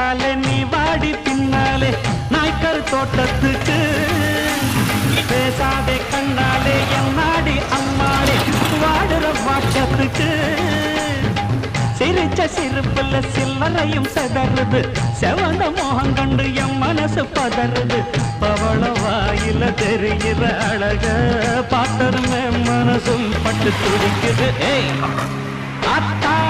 பின்னாலே நீ வாடி பின்னாலே நாய்க்கர் தோட்டத்துக்கு. பேசாதே கண்ணாலே என்னாடி அம்மாடி வாடுற வாட்டத்துக்கு. சிரிச்ச சிரிப்புல சில்லறையும் செதறுது. செவந்த மோகம் கண்டு என் மனசு பதறுது. பவள வாயில தெரிகிற அழக பார்த்ததுமே மனசும் பட்டு துடிக்குது. ஏய் அத்தா!